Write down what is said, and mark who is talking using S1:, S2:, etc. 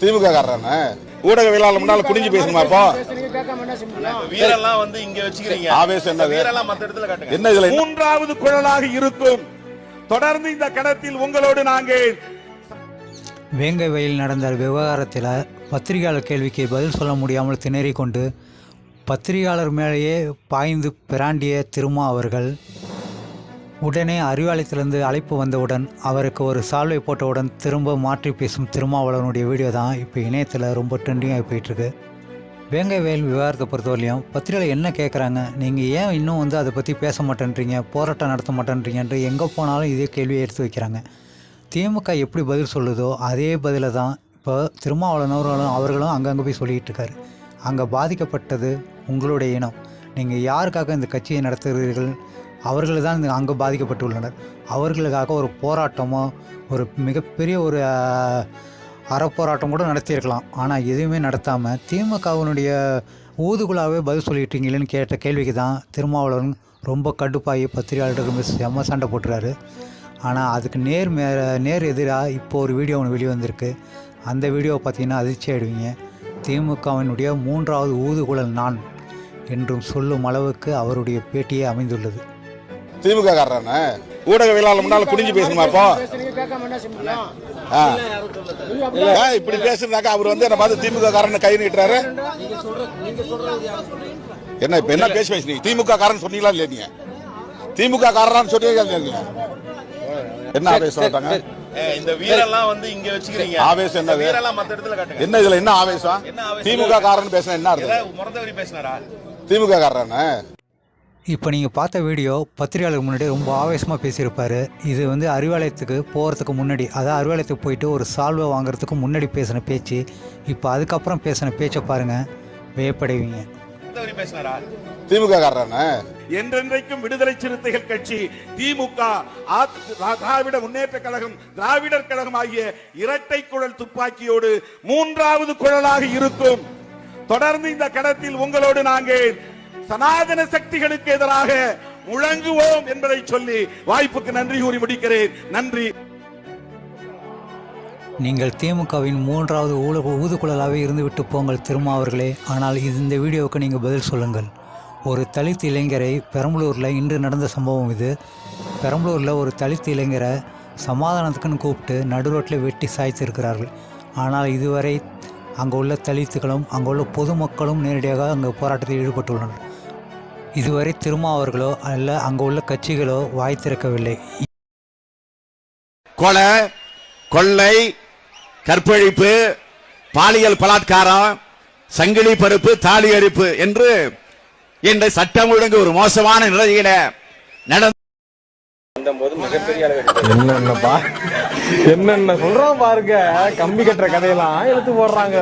S1: திமுக காரரானே ஊடகவியலாளர் முன்னால குனிஞ்சு பேசணுமா இப்போ.
S2: வீரெல்லாம் வந்து இங்க வச்சுக்கிறீங்க.
S1: ஆவேசம் என்னது?
S2: வீரெல்லாம் மத்த இடத்துல காட்டுங்க.
S1: என்ன இதுல
S3: மூன்றாவது குழலாக இருக்கும். தொடர்ந்து இந்த கணத்தில் உங்களோடு நாங்கள்.
S4: வேங்கை வயலில் நடந்த விவகாரத்தில் பத்திரிகையாளர் கேள்விக்கு பதில் சொல்ல முடியாமல் திணறிக் கொண்டு பத்திரிகையாளர் மேலேயே பாய்ந்து பிராண்டிய திருமா அவர்கள் உடனே அறிவாலயத்திலிருந்து அழைப்பு வந்தவுடன் அவருக்கு ஒரு சால்வை போட்டவுடன் திரும்ப மாற்றி பேசும் திருமாவளவனுடைய வீடியோ தான் இப்போ இணையத்தில் ரொம்ப ட்ரெண்டிங்காகி போயிட்டுருக்கு. வேங்கை வயல் விவகாரத்தை பொறுத்தவரையிலும் பத்திரிகையில் என்ன கேட்குறாங்க நீங்கள் ஏன் இன்னும் வந்து அதை பற்றி பேச மாட்டேன்றீங்க? போராட்டம் நடத்த மாட்டேன்றீங்கன்ட்டு எங்கே போனாலும் இதே கேள்வியை எடுத்து வைக்கிறாங்க. திமுக எப்படி பதில் சொல்லுதோ அதே பதிலை தான் இப்போ திருமாவளவனவர்களும் அவர்களும் அவர்களும் அங்கங்கே போய் சொல்லிகிட்டு இருக்காரு. அங்கே பாதிக்கப்பட்டது உங்களுடைய இனம். நீங்கள் யாருக்காக இந்த கட்சியை நடத்துகிறீர்கள்? அவர்கள் தான் இந்த அங்கே பாதிக்கப்பட்டுள்ளனர். அவர்களுக்காக ஒரு போராட்டமோ ஒரு மிகப்பெரிய ஒரு அறப்போராட்டம் கூட நடத்தியிருக்கலாம். ஆனால் எதுவுமே நடத்தாமல் திமுகவினுடைய ஊதுகுழாவே பதில் சொல்லிட்டீங்களேன்னு கேட்ட கேள்விக்கு தான் திருமாவளவன் ரொம்ப கடுப்பாகி பத்திரிகையாளர்களுக்கு செம்ம சண்டை போட்டுறாரு. ஆனால் அதுக்கு நேர் மே நேர் எதிராக இப்போ ஒரு வீடியோ ஒன்று வெளியே வந்திருக்கு அந்த வீடியோவை பார்த்தீங்கன்னா அதிர்ச்சி ஆயிடுவீங்க. திமுகவினுடைய மூன்றாவது ஊதுகுழல் நான் என்றும் சொல்லும் அளவுக்கு அவருடைய பேட்டியே அமைந்துள்ளது.
S1: திமுக காரரானே? ஊடகவியலாளர் முன்னால குனிஞ்சு பேசணுமா. ஏன் இப்படி பேசுனாக்கா அவர் வந்து என்ன பார்த்து திமுக காரன் கை நீட்டுறாரு? என்ன இப்ப என்ன பேசி பேசுனீங்க திமுக காரன் சொன்னீங்களா இல்லையா நீங்க? திமுக காரரான்னு சொன்னீங்களா இல்லையா என்ன
S2: ஏ, இந்த வீரெல்லாம் வந்து இங்க வச்சுக்கிறீங்க.
S1: ஆவேசம் என்னது?
S2: வீரெல்லாம் மத்த இடத்துல காட்டுங்க.
S1: என்ன இதுல என்ன ஆவேசம்?
S2: என்ன ஆவேசம்?
S1: திமுக காரன் பேசினா என்ன அர்த்தம்?
S2: ஏதாவது முறந்தவரி பேசினாரா?
S1: திமுக காரரானே?
S4: இப்போ நீங்கள் பார்த்த வீடியோ பத்திரிகையாளருக்கு முன்னாடி ரொம்ப ஆவேசமாக பேசியிருப்பார். இது வந்து அறிவாலயத்துக்கு போகிறதுக்கு முன்னாடி அதாவது அறிவாலயத்துக்கு போயிட்டு ஒரு சால்வை வாங்குறதுக்கு முன்னாடி பேசின பேச்சு. இப்போ அதுக்கப்புறம் பேசின பேச்சை பாருங்கள் வியப்படைவீங்க.
S1: திமுக
S3: என்றென்றைக்கும் விடுதலை சிறுத்தைகள் கட்சி திமுக திராவிட முன்னேற்ற கழகம் திராவிடர் கழகம் ஆகிய இரட்டை குழல் துப்பாக்கியோடு மூன்றாவது குழலாக இருக்கும். தொடர்ந்து இந்த கணத்தில் உங்களோடு நாங்கள் சனாதன சக்திகளுக்கு எதிராக முழங்குவோம் என்பதை சொல்லி வாய்ப்புக்கு நன்றி கூறி முடிக்கிறேன். நன்றி.
S4: நீங்கள் திமுகவின் மூன்றாவது ஊழ ஊதுகுழலாகவே இருந்துவிட்டு போங்கள் திருமாவர்களே. ஆனால் இது இந்த வீடியோவுக்கு நீங்கள் பதில் சொல்லுங்கள். ஒரு தலித் இளைஞரை பெரம்பலூரில் இன்று நடந்த சம்பவம் இது. பெரம்பலூரில் ஒரு தலித் இளைஞரை சமாதானத்துக்குன்னு கூப்பிட்டு நடு ரோட்டில் வெட்டி சாய்த்திருக்கிறார்கள். ஆனால் இதுவரை அங்கே உள்ள தலித்துகளும் அங்கே உள்ள பொதுமக்களும் நேரடியாக அங்கே போராட்டத்தில் ஈடுபட்டுள்ளனர். இதுவரை திருமாவர்களோ அல்ல அங்கே உள்ள கட்சிகளோ வாய் திறக்கவில்லை
S5: கொலை கொள்ளை கற்பழிப்பு பாலியல் பலாத்காரம் சங்கிலி பருப்பு தாலி அரிப்பு என்று இந்த சட்டம் ஒழுங்கு ஒரு மோசமான நிலையில நடந்து
S6: என்னென்னப்பா? என்னென்ன பாருங்க. கம்பி கட்டுற கதையெல்லாம் எடுத்து போடுறாங்க.